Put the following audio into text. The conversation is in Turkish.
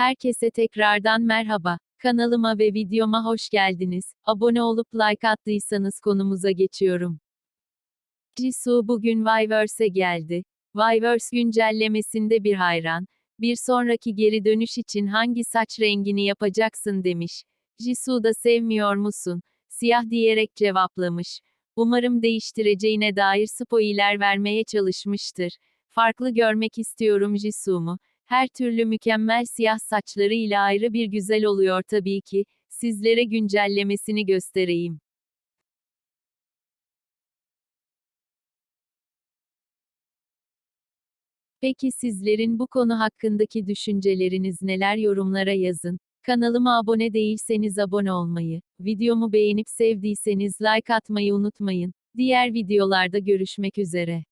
Herkese tekrardan merhaba. Kanalıma ve videoma hoş geldiniz. Abone olup like attıysanız konumuza geçiyorum. Jisoo bugün Viverse'e geldi. Viverse güncellemesinde bir hayran, bir sonraki geri dönüş için hangi saç rengini yapacaksın demiş. Jisoo da sevmiyor musun? Siyah diyerek cevaplamış. Umarım değiştireceğine dair spoiler vermeye çalışmıştır. Farklı görmek istiyorum Jisoo'mu. Her türlü mükemmel siyah saçlarıyla ayrı bir güzel oluyor tabii ki. Sizlere güncellemesini göstereyim. Peki sizlerin bu konu hakkındaki düşünceleriniz neler yorumlara yazın. Kanalıma abone değilseniz abone olmayı, videomu beğenip sevdiyseniz like atmayı unutmayın. Diğer videolarda görüşmek üzere.